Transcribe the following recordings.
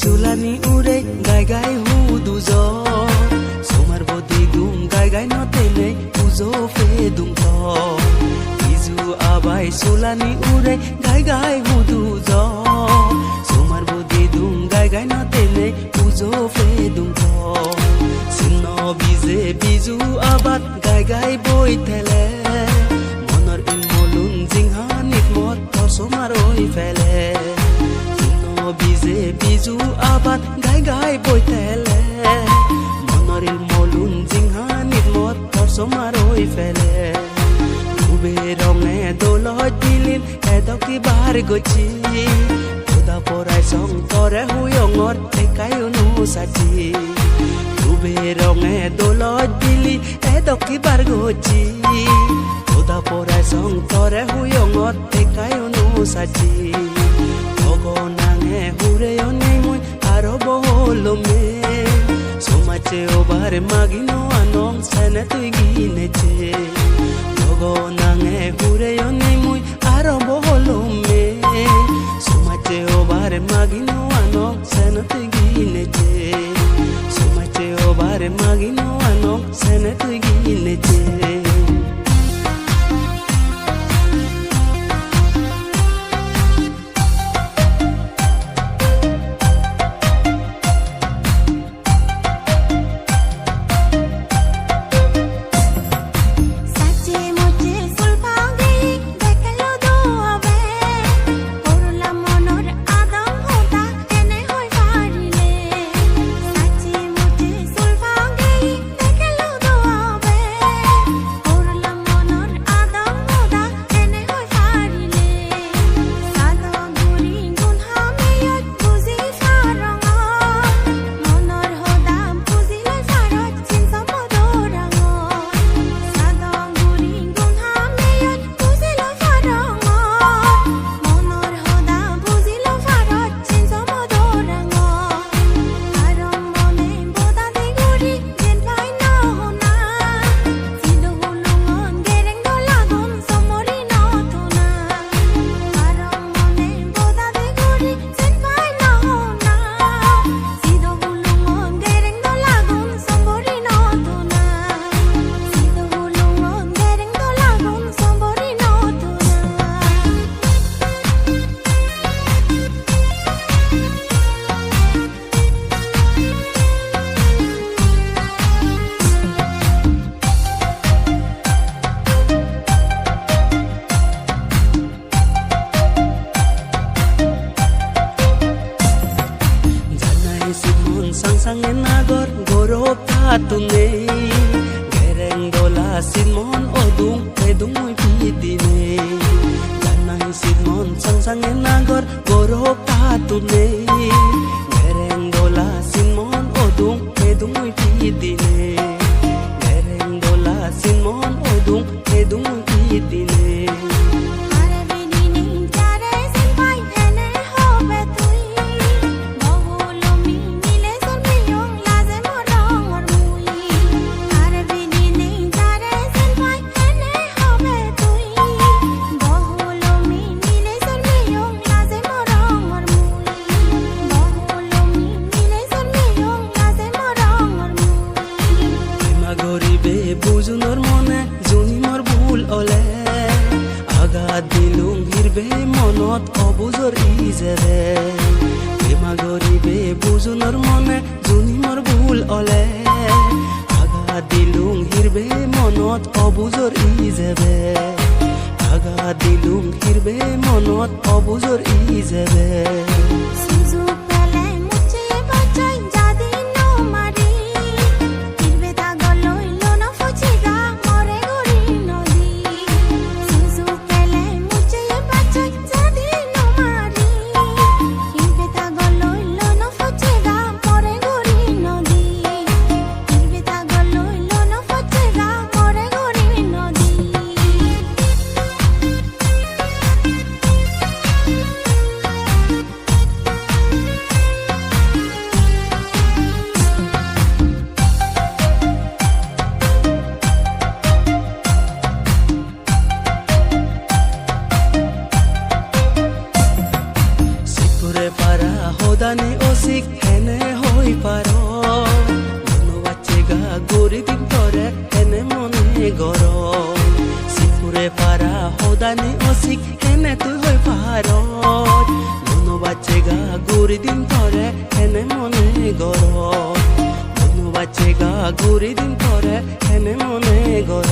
sulani ure gai gai hu du zo somar bodi dum gai gai no tele uzo fe dum to izu abai sulani ure gai gai hu du zo খুবে রঙে দোলত দিলিন এদকি বার গছি? খুদা পরাই song তরে হুয়ঙর একাই অনুসাচি খুবে রঙে দোলত দিলি এদকি বার গছি? খুদা পরাই song তরে হুয়ঙর একাই অনুসাচি ভগনাঙে হুরে অনেই মই আরও বহলমে। সমাজে ওবার মাগিনো আনং সেনে তুই গিনেছে। ভগনাঙে হুরে অনেই মই আরও বহলমে সমাজে ওবার মাগিনো আনং সেনে তুই গিনেছে সমাজে ওবার মাগিনো আনং সেনে তুই গিনেছে সাচে সিমন সাংসাঙে নাগর গৌরব থাতুনে গেরেং দোলা সিমন অদুং এদুং মই পিদিনে গেরেং দোলা সিমন অদুং অবুজর ইজেবে। আগা দিলুং হিরবে মনত অবুজর ইজেবে। সিজু দানি অসিক হেনে হই পার। মনোবাচে গা গরি দিন তরে হেনে মনে গর সিপুরে পারা হদানে অসিক হেনে তুই হই পার। মনোবাচে গা গরি দিন হেনে মনে গর মনোবাচে গা গরি দিন তরে হেনে মনে গর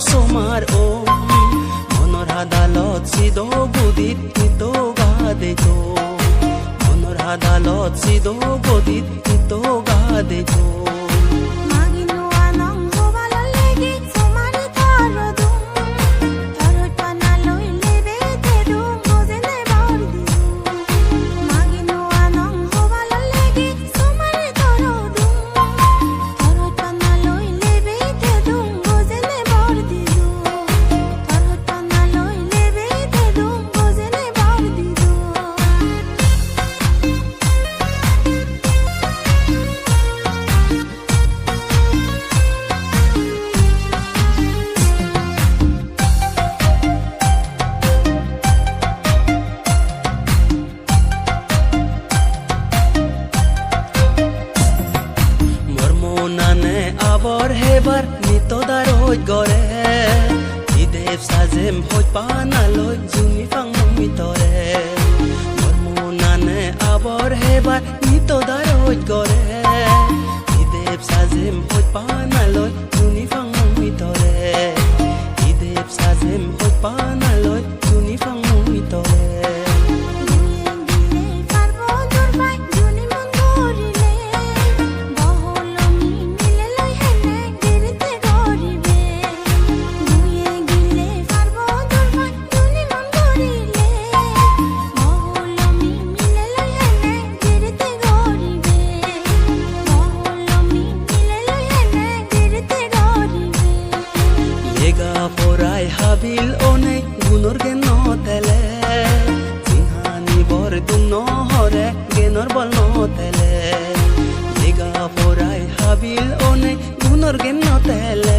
চমাৰ অ মনৰ আদালত চিদ নিত গা দে থ মনৰ আদালত চিদ বুদিত হৈ পানালৈ জুমি ফাং মিতৰে মোৰ মনানে আৱৰ হেবাৰ নিতদাৰ হৈ গৰে বিদেৱ চাজেম হৈ পানালৈ জুনি ফাং মিতৰে বিদেৱ চাজেম হৈ পানালৈ জুনি ফাং মিতৰে পৰাই হাবিল অনেক গুণৰ জ্ঞান নতেলে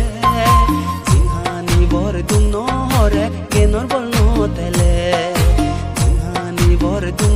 জিহানি বৰ দুং নহৰে জ্ঞানৰ বল নতেলে জিহানি বৰ দুং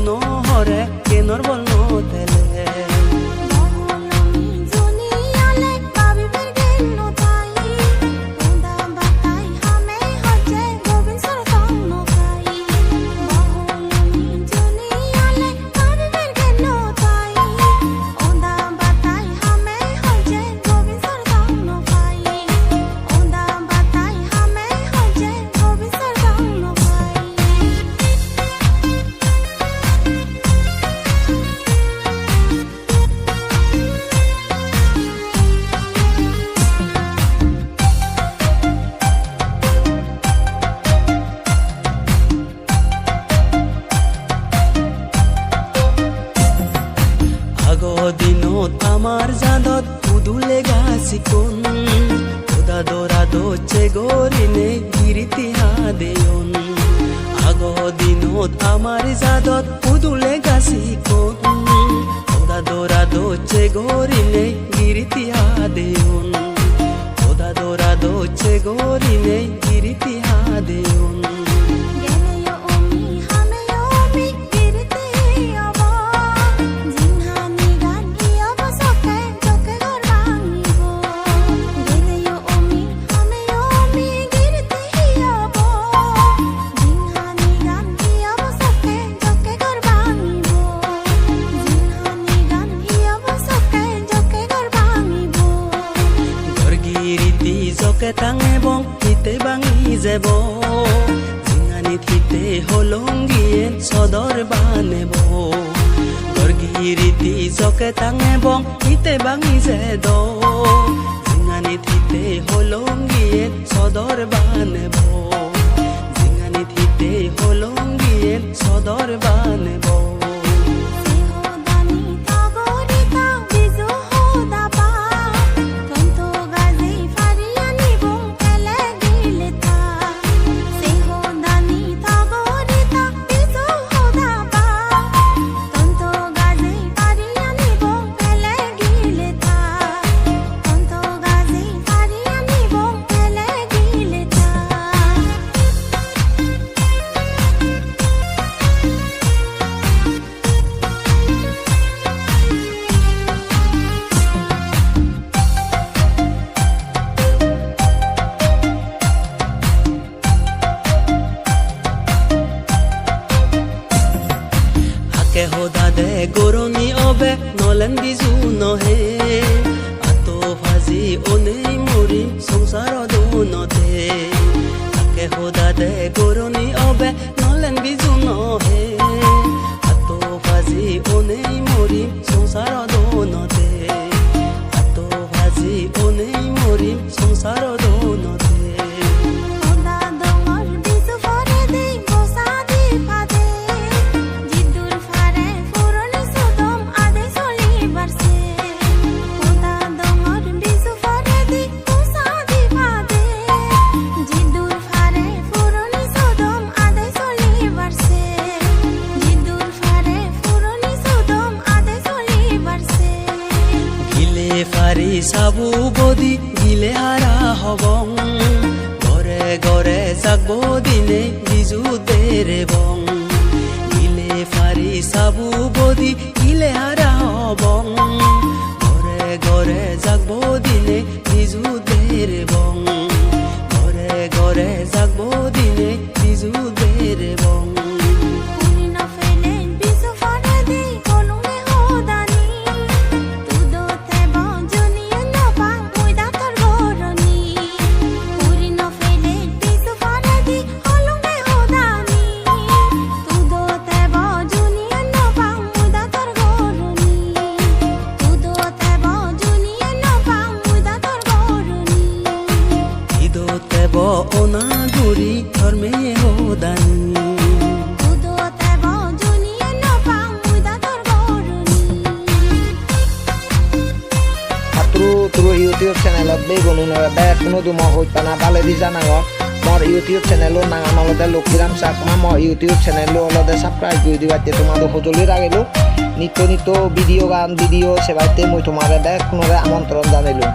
সুদুলে গাছি কোন খোদা দৰা দোচে গৰিনে গিৰিতি হাদেয়ন আগৰ দিনত আমাৰ জাদত সুদুলে গাছি কোন খোদা দৰা দোচে গৰিনে গিৰিতি হাদেয়ন খোদা দৰা দোচে হিতে বাঙি যেদ জিঙানি হোদা দে গরনি অবে নলেন বিজু নহে। আতো ভাজি অনেই মরিম সংসার দোনতে। তাকে হবং। ঘরে ঘরে যাকবো দিনে বিজু দেরে বং। গিলে ফারি সাবু বদি গিলে হারা হবং। ঘরে ঘরে যাকবো দিনে বিজু দেরে বং। ঘরে ঘরে যাকবো দিনে চেনেলত বে গণুনৰ বে কোনো দুমা হৈ পানা পালে দি জানাঙ মোৰ ইউটিউব চেনেলো নাঙা নলতে লক্ষীৰাম চাকমা মোৰ ইউটিউব চেনেলো অলতে ছাবস্ক্ৰাইব কৰি দিবা, এতিয়া তোমাৰো সঁজুলি ৰাখিলোঁ। নিত্য নিত্য ভিডিঅ' গান ভিডিঅ' সেবাইতে মই তোমাৰ বে কোনোৰে আমন্ত্ৰণ জানিলোঁ।